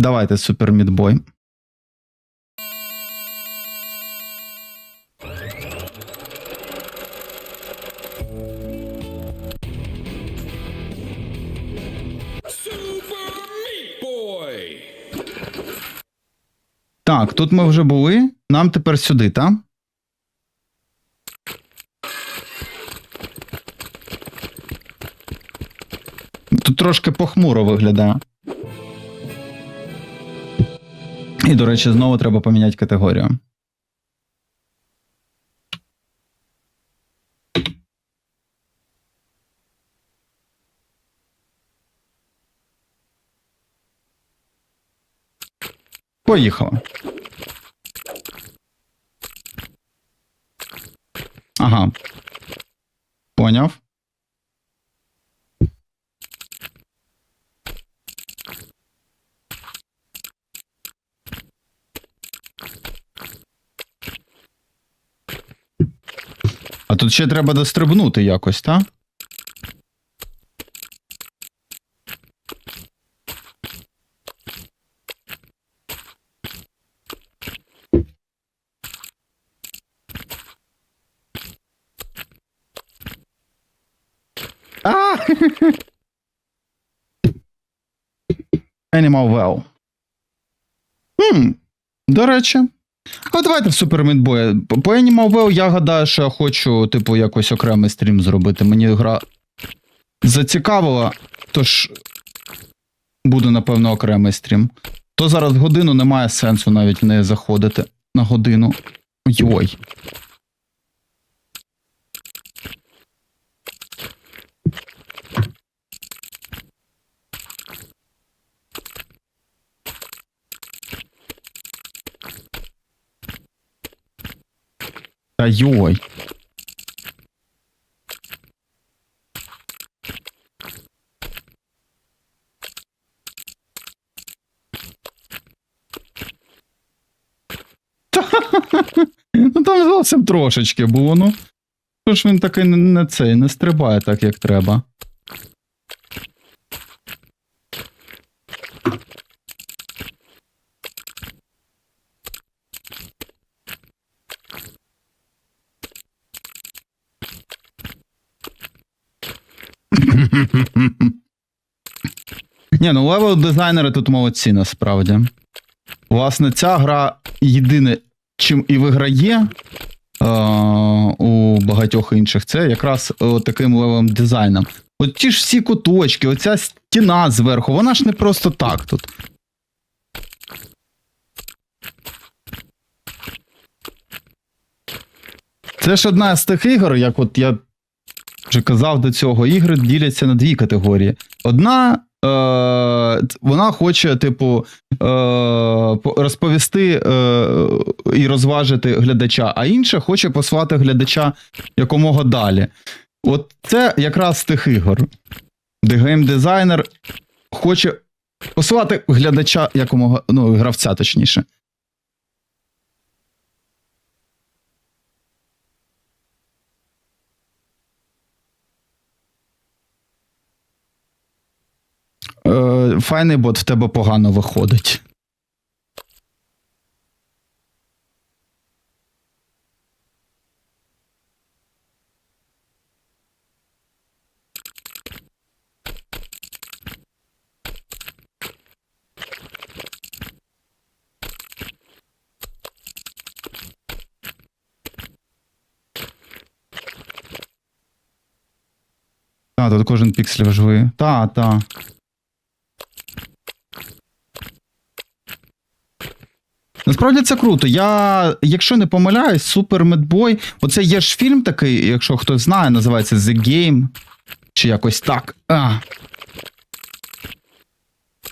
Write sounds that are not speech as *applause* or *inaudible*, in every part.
Давайте супер мідбой. Так, тут ми вже були. Нам тепер сюди, так? Тут трошки похмуро виглядає. І, до речі, знову треба поміняти категорію. Поїхали. Ага. Поняв. Тут ще треба дострибнути якось, так? А! Animal Well. Хм, до речі. А давайте в Super Meat Boy. По Animal Well я гадаю, що я хочу, типу, якось окремий стрім зробити. Мені гра зацікавила, тож буде, напевно, окремий стрім. То зараз годину немає сенсу навіть в неї заходити на годину. Йой. Та йой. *laughs* Ну там зовсім трошечки було, ну. Що ж він такий не, цей, не стрибає так, як треба. Ні, ну левел дизайнери тут молодці насправді. Власне, ця гра єдине, чим і виграє е, у багатьох інших, це якраз е, таким левелом дизайном. От ті ж всі куточки, оця стіна зверху, вона ж не просто так тут. Це ж одна з тих ігор, як от я вже казав до цього, ігри діляться на дві категорії. Одна. Е, вона хоче, типу, е, розповісти е, і розважити глядача, а інша хоче послати глядача якомога далі. От це якраз з тих ігор, де геймдизайнер хоче послати глядача якомога, ну, гравця, точніше. Е, файний бот в тебе погано виходить. Та, тут кожен піксель важливий. Та, та. Насправді це круто. Я, якщо не помиляюсь, Meat Boy, оце є ж фільм такий, якщо хтось знає, називається The Game. Чи якось так. А.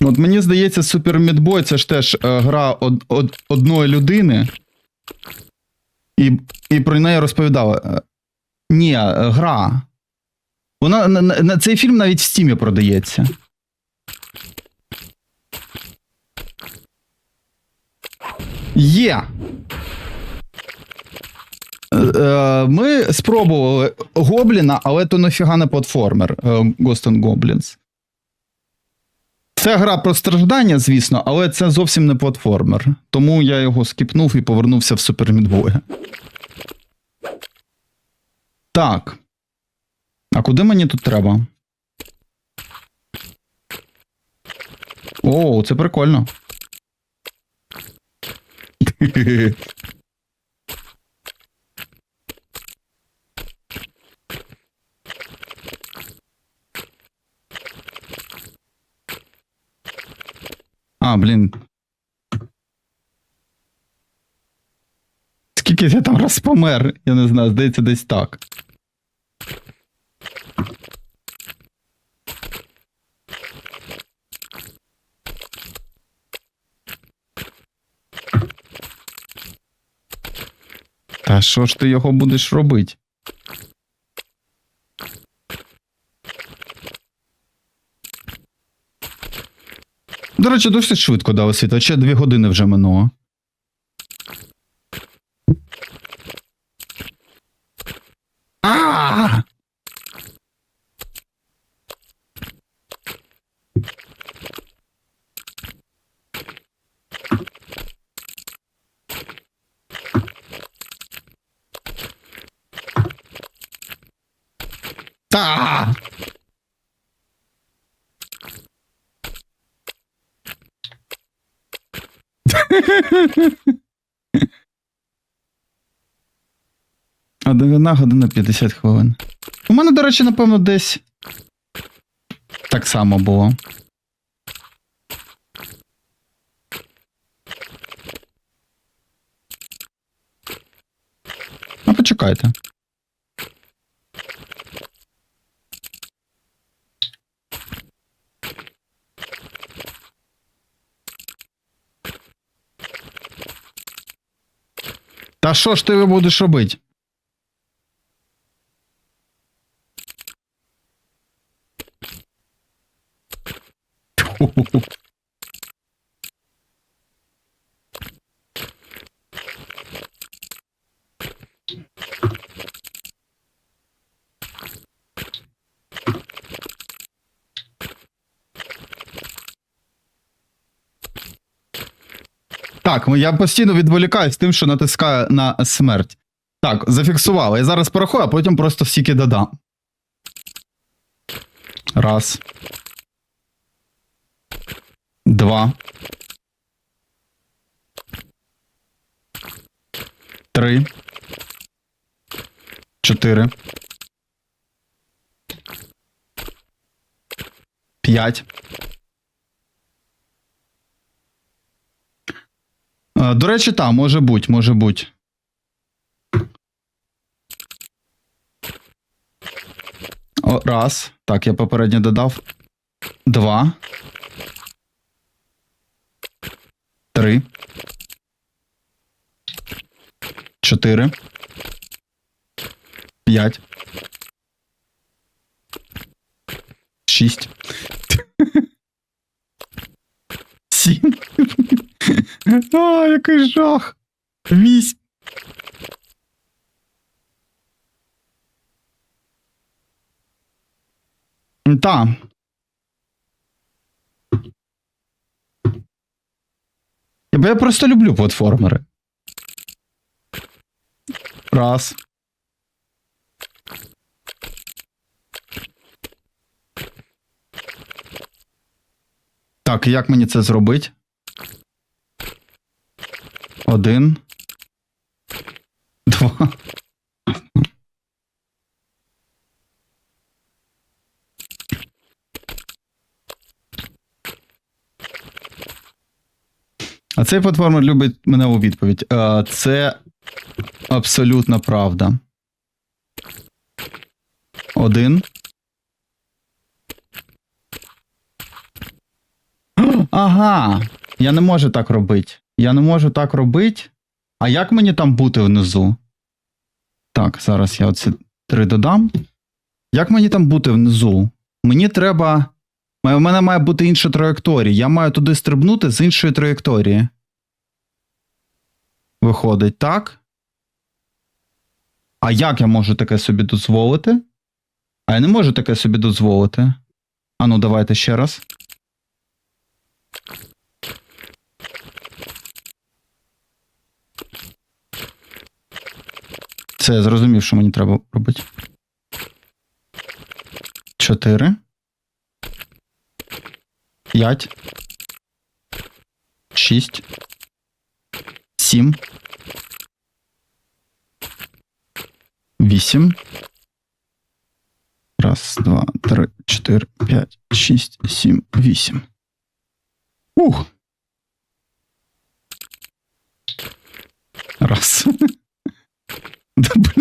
От мені здається, Meat Boy це ж теж е, гра од, од, одної людини. І, і про неї розповідали. Е, Ні, е, гра. Вона на, на, на цей фільм навіть в стімі продається. Є. Е, е, Ми спробували Гобліна, але то нафіга не платформер е, Ghost and Goblins. Це гра про страждання, звісно, але це зовсім не платформер. Тому я його скіпнув і повернувся в Super Meat Так. А куди мені тут треба? О, це прикольно. *laughs* А, блін. Скільки я там раз помер? Я не знаю, здається, десь так. Та що ж ти його будеш робити? До речі, досить швидко дали світло, ще дві години вже минуло. А! Та! Одна година 50 хвилин. У мене, до речі, напевно, десь так само було. Ну, почекайте. Та що ж ти будеш робити? Так, я постійно відволікаюсь тим, що натискаю на смерть. Так, зафіксували. Я зараз порахую, а потім просто стільки додам. Раз. Два. Три. Чотири. П'ять. Е, До речі, так, може бути, може бути. О, раз. Так, я попередньо додав. Два. Три. Чотири. П'ять. Шість. *laughs* Сім. *laughs* А, який жах. Вісім. Та. Я, я просто люблю платформери. Раз. Так, як мені це зробити? Один. Два. А цей платформер любить мене у відповідь. Е, Це абсолютна правда. Один. Ага. Я не можу так робити. Я не можу так робити. А як мені там бути внизу? Так, зараз я оці три додам. Як мені там бути внизу? Мені треба. У мене має бути інша траєкторія. Я маю туди стрибнути з іншої траєкторії. Виходить, так? А як я можу таке собі дозволити? А я не можу таке собі дозволити. Ану, давайте ще раз. Це я зрозумів, що мені треба робити. Чотири. П'ять. Шість. Сім. Вісім. Раз, два, три, чотири, п'ять, шість, сім, вісім. Ух. Раз. Да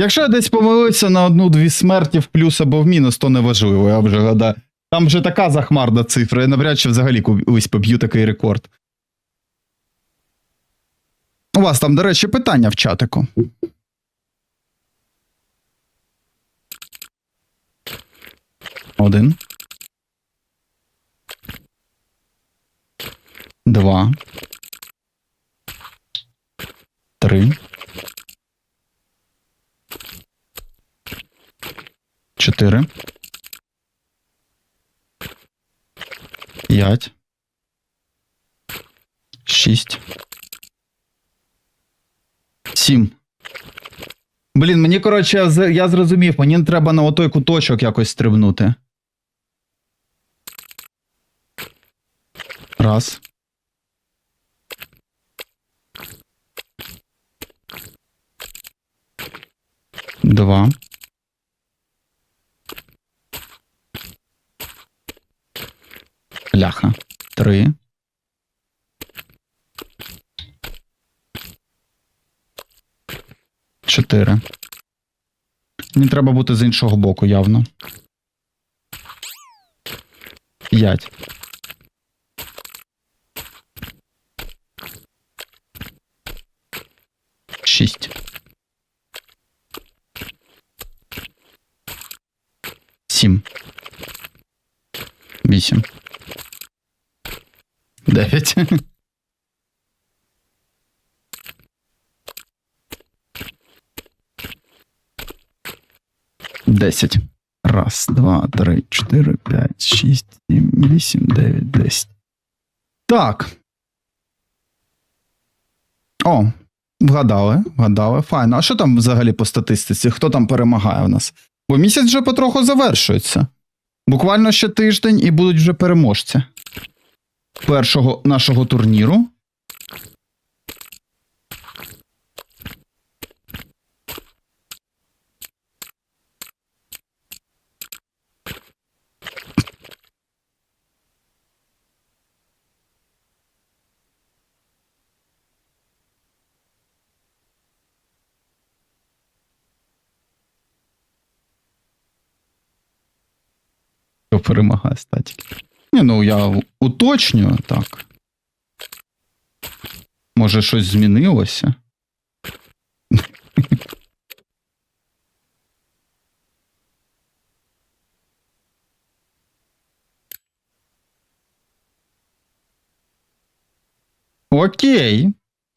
Якщо я десь помилився на одну-дві смерті в плюс або в мінус, то неважливо, я вже гадаю. Там вже така захмарна цифра, я навряд чи взагалі колись поб'ю такий рекорд. У вас там, до речі, питання в чатику. Один. Два. Три. Чотири. П'ять. Шість. Сім. Блін, мені, коротше, я зрозумів, мені треба на отой куточок якось стрибнути. Раз. Два. Ляха. Три. Чотири. Мені треба бути з іншого боку, явно. П'ять. Шість. Сім. Вісім. Дев'ять. Десять. Раз, два, три, чотири, п'ять, шість, сім, вісім, дев'ять, десять. Так. О, вгадали, вгадали. Файно. А що там взагалі по статистиці? Хто там перемагає в нас? Бо місяць вже потроху завершується. Буквально ще тиждень і будуть вже переможці першого нашого турніру. Перемагає статіки? Ні, ну я уточнюю так. Може, щось змінилося? Окей.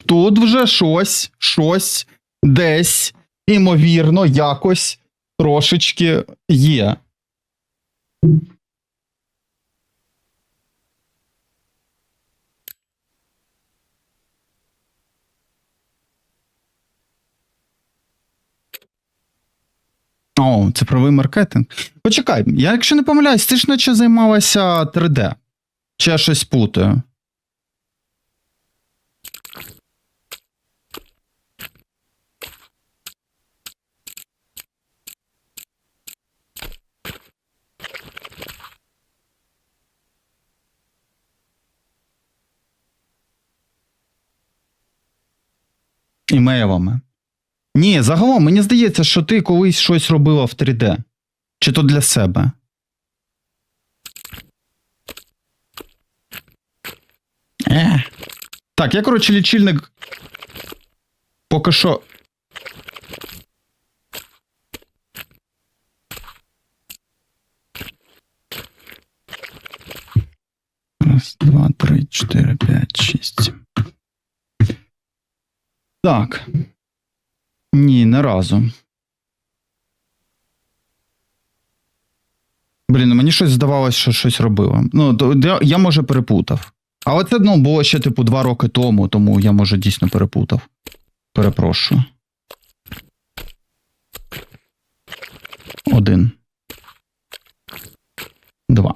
Тут вже щось, щось десь, імовірно, якось трошечки є. О, цифровий маркетинг. Почекай, я якщо не помиляюсь, ти ж наче займалася 3D. Чи я щось путаю? Імейлами. Ні, загалом мені здається, що ти колись щось робила в 3D. Чи то для себе. Е. Так, я, коротше, лічильник. Поки що. Раз, два, три, чотири, п'ять, шість. Так. Ні, не разу. Блін, ну мені щось здавалось, що щось робило. Ну, то я, я може перепутав. Але це ну, було ще, типу, два роки тому, тому я, може, дійсно перепутав. Перепрошую. Один. Два.